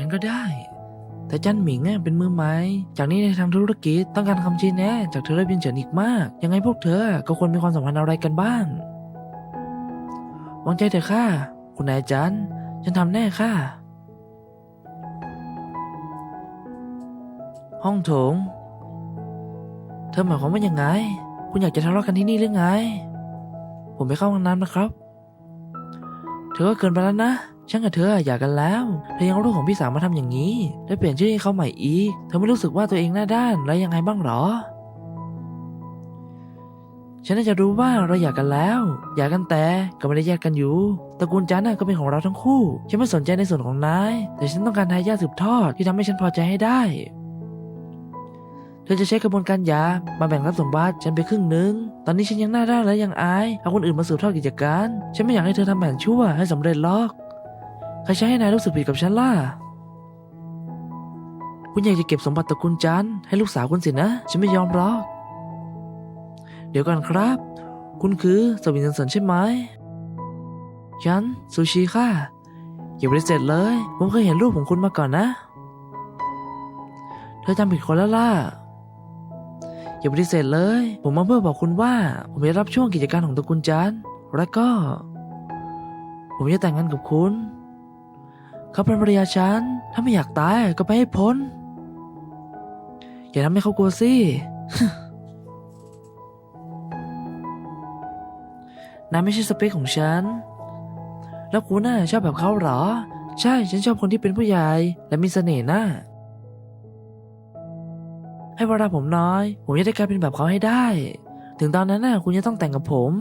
งั้นก็ได้ แต่จันหมิงเป็นมือไม้ จากนี้ในทางธุรกิจต้องการคำชี้แนะจากเธอและเบียนเฉินอีกมาก ยังไงพวกเธอก็ควรมีความสัมพันธ์อะไรกันบ้างวางใจเถอะค่ะ คุณนายจันฉันทำแน่ค่ะ ห้องโถง เธอหมายความว่ายังไง คุณอยากจะทะเลาะกันที่นี่หรือไง ผมไปเข้าห้องน้ำนะครับ เธอก็เกินไปแล้วนะ ฉันกับเธออยากกันแล้ว เธอยังเอารูปของพี่สาวมาทำอย่างนี้และเปลี่ยนชื่อให้เขาใหม่อีก เธอไม่รู้สึกว่าตัวเองหน้าด้านและยังไงบ้างหรอ ฉันน่าจะรู้ว่าเราอยากกันแล้วอยากกันแต่ก็ไม่ได้แยกกันอยู่ตระกูลจันน่ะก็เป็นของเราทั้งคู่ ฉันไม่สนใจในส่วนของนาย แต่ฉันต้องการทายาทสืบทอดที่ทำให้ฉันพอใจให้ได้เธอจะใช้กระบวนการหยามาแบ่งรัพย์สมบัติฉันไปครึ่งหนึ่งตอนนี้ฉันยังหน้าด้านและยังอายเอาคนอื่นมาสืบทอดกิจการ ฉันไม่อยากให้เธอทำแผนชั่วให้สำเร็จหรอก ใครใช้ให้นายรู้สึกผิดกับฉันล่ะ คุณอยากจะเก็บสมบัติตระกูลจันทร์ให้ลูกสาวคุณสินะ ฉันไม่ยอมหรอก เดี๋ยวก่อนครับ คุณคือสวินสันใช่ไหมฉันซูชิค่ะ อย่าปฏิเสธเลย ผมเคยเห็นรูปของคุณมาก่อนนะ เธอจำผิดคนแล้วล่ะ อย่าปฏิเสธเลย ผมมาเพื่อบอกคุณว่า ผมจะรับช่วงกิจการของตระกูลจันทร์และก็ ผมจะแต่งงานกับคุณ เขาเป็นภรรยาฉัน ถ้าไม่อยากตายก็ไปให้พ้น อย่าทำให้เขากลัวสิ นายไม่ใช่สเปคของฉัน แล้วคุณน่ะชอบแบบเขาเหรอ ใช่ ฉันชอบคนที่เป็นผู้ใหญ่และมีเสน่ห์น่ะให้เวลาผมน้อย ผมจะได้กลายเป็นแบบเขาให้ได้ ถึงตอนนั้นน่ะ คุณจะต้องแต่งกับผม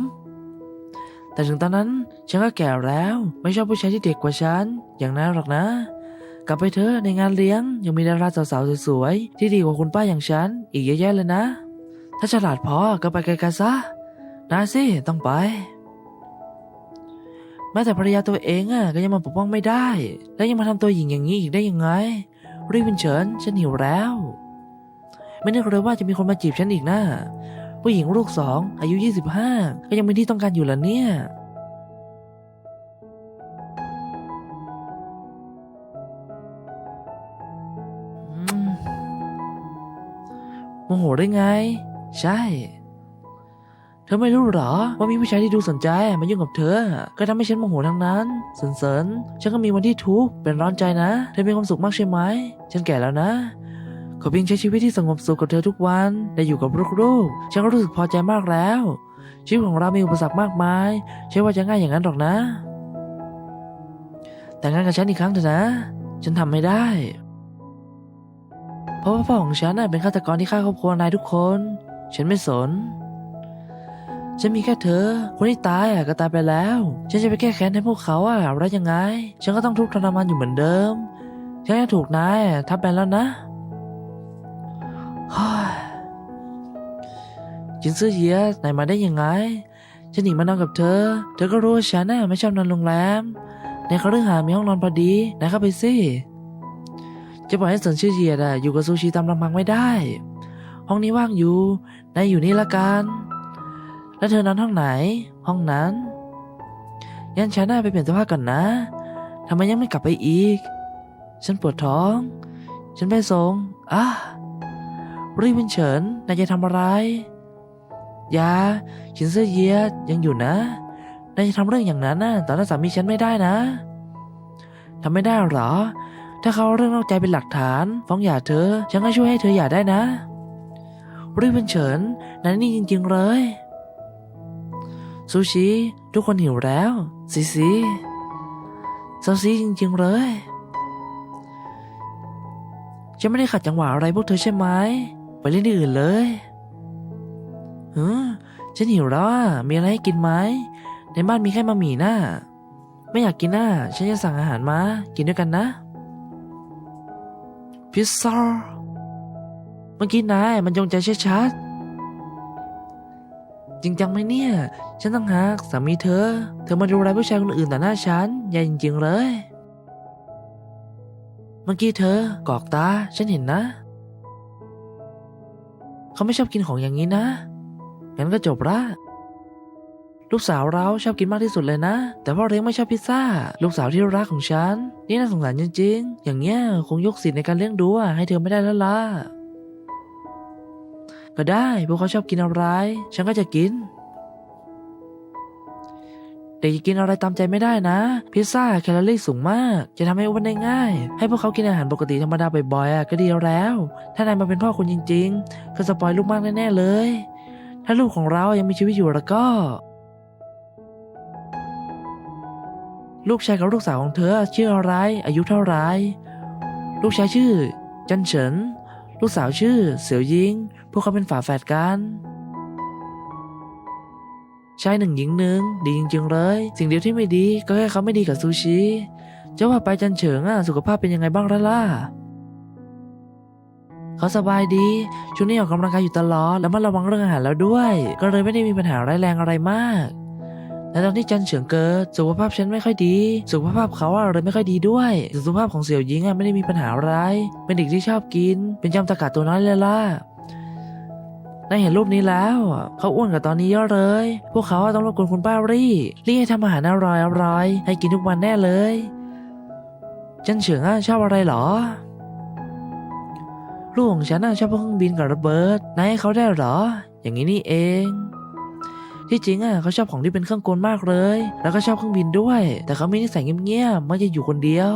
แต่ถึงตอนนั้นฉันก็แก่แล้ว ไม่ชอบผู้ชายที่เด็กกว่าฉัน อย่างนั้นหรอกนะ กลับไปเถอะในงานเลี้ยง ยังมีดาราสาวๆสวยๆที่ดีกว่าคุณป้าอย่างฉัน อีกเยอะแยะเลยนะ ถ้าฉลาดพอก็ไปไกลๆซะนะสิต้องไปแม้แต่ภรรยาตัวเองอะก็ยังมาปกป้องไม่ได้ แล้วยังมาทำตัวหญิงอย่างนี้อีกได้ยังไง รีบเป็นเฉินฉันหิวแล้ว ไม่นึกเลยว่าจะมีคนมาจีบฉันอีกนะ ผู้หญิงลูกสองอายุ 25 ก็ยังเป็นที่ต้องการอยู่ล้วเนี่ยอืมโมโหได้ไง ใช่ เธอไม่รู้หรอ ว่ามีผู้ชายที่ดูสนใจมายุ่งกับเธอ ก็ทำให้ฉันโมโหทั้งนั้นสนเสริญฉันก็มีวันที่ทุกข์เป็นร้อนใจนะ เธอมีความสุขมากใช่ไหม ฉันแก่แล้วนะ ขอเพียงใช้ชีวิตที่สงบสุขกับเธอทุกวัน ได้อยู่กับลูกๆ ฉันก็รู้สึกพอใจมากแล้ว ชีวิตของเรามีอุปสรรคมากมาย ใช่ว่าจะง่ายอย่างนั้นหรอกนะ แต่งงานกับฉันอีกครั้งเถอะนะ ฉันทำไม่ได้ เพราะว่าพ่อของฉันเป็นฆาตกรที่ฆ่าครอบครัวนายทุกคน ฉันไม่สน ฉันมีแค่เธอ คนที่ตายอะก็ตายไปแล้ว ฉันจะไปแก้แค้นให้พวกเขาอะได้ยังไง ฉันก็ต้องทุกข์ทรมานอยู่เหมือนเดิม ฉันจะถูกนายทับไปแล้วนะ จินซื่อเยียนายมาได้ยังไง ฉันหนีมานอนกับเธอ เธอก็รู้ว่าฉันน่ะไม่ชอบนอนโรงแรม ในคฤหาสน์มีห้องนอนพอดีนายเข้าไปสิ จะปล่อยให้สันชื่อเหยียดอะอยู่กับซูชิตามลำพังไม่ได้ ห้องนี้ว่างอยู่ นายอยู่นี่ละกัน แล้วเธอนอนห้องไหน ห้องนั้น งั้นฉันน่าไปเปลี่ยนเสื้อผ้าก่อนนะทำไมยังไม่กลับไปอีก ฉันปวดท้อง ฉันไปส่งอะรีบเป็นเฉินนายจะทำอะไร ยาฉินเสื้อเยียยังอยู่นะนายจะทำเรื่องอย่างนั้นนะต่อหน้าสามีฉันไม่ได้นะทำไม่ได้หรอ ถ้าเขาเรื่องนอกใจเป็นหลักฐาน ฟ้องหย่าเธอ ฉันก็ช่วยให้เธอหย่าได้นะรีบเป็นเฉินนายนี่จริง ๆ เลยซูชิ ทุกคนหิวแล้วสิสิเซาซีจริง ๆ เลยฉันไม่ได้ขัดจังหวะอะไรพวกเธอใช่ไหม ไปเล่นที่อื่นเลย ฮ้อฉันหิวแล้วอะมีอะไรให้กินไหม ในบ้านมีแค่มาหมี่น่ะไม่อยากกินน่ะฉันจะสั่งอาหารมา กินด้วยกันนะ พิซซ่า เมื่อกี้นายมันจงใจชัดๆจริงจังไหมเนี่ย ฉันต้องหากสามีเธอ เธอมาดูแลผู้ชายคนอื่นต่อหน้าฉันใหญ่จริงๆเลย เมื่อกี้เธอกอกตา ฉันเห็นนะ เขาไม่ชอบกินของอย่างนี้นะ งั้นก็จบละลูกสาวเราชอบกินมากที่สุดเลยนะ แต่พ่อเลี้ยงไม่ชอบพิซซ่า ลูกสาวที่รักของฉัน นี่น่าสงสารจริงๆ อย่างเงี้ยคงยกสิทธิ์ในการเลี้ยงดูอะให้เธอไม่ได้แล้วล่ะ ก็ได้พวกเขาชอบกินอะไร ฉันก็จะกินแต่อย่ากินอะไรตามใจไม่ได้นะ พิซซ่าแคลอรี่สูงมาก จะทำให้อ้วนได้ง่าย ให้พวกเขากินอาหารปกติธรรมดาบ่อยๆก็ดีแล้ว ถ้านายมาเป็นพ่อคุณจริง ๆ ก็สปอยลูกมากแน่ๆเลย ถ้าลูกของเรายังมีชีวิตอยู่แล้วก็ ลูกชายกับลูกสาวของเธอชื่ออะไร อายุเท่าไร ลูกชายชื่อ จันเฉิน ลูกสาวชื่อ เสี่ยวยิง พวกเขาเป็นฝาแฝดกันชายหนึ่งหญิงหนึ่งดีจริงๆเลย สิ่งเดียวที่ไม่ดีก็แค่เขาไม่ดีกับซูชิจะว่าไปจันเฉิงอะสุขภาพเป็นยังไงบ้างล่ะล่ะ เขาสบายดี ช่วงนี้ออกกำลังกายอยู่ตลอด แล้วมันระวังเรื่องอาหารแล้วด้วย ก็เลยไม่ได้มีปัญหาร้ายแรงอะไรมากแต่ตอนที่จันเฉิงเกิดสุขภาพฉันไม่ค่อยดี สุขภาพเขาอะเลยไม่ค่อยดีด้วยสุขภาพของเสี่ยวหญิงอะไม่ได้มีปัญหาอะไรเป็นเด็กที่ชอบกิน เป็นจำตะกาตัวน้อยเลยล่ะนายเห็นรูปนี้แล้ว เขาอ้วนกว่าตอนนี้เยอะเลย พวกเขาต้องรบกวนคุณป้ารี่รี่ให้ทำอาหารอร่อยอร่อยให้กินทุกวันแน่เลย จันเฉิงอะชอบอะไรหรอ ลูกของฉันน่ะชอบพวกเครื่องบินกับระเบิดนายให้เขาได้เหรอ อย่างนี้นี่เอง ที่จริงอะเขาชอบของที่เป็นเครื่องกลมากเลย แล้วก็ชอบเครื่องบินด้วย แต่เขาไม่นิสัยเงียบๆมักจะอยู่คนเดียว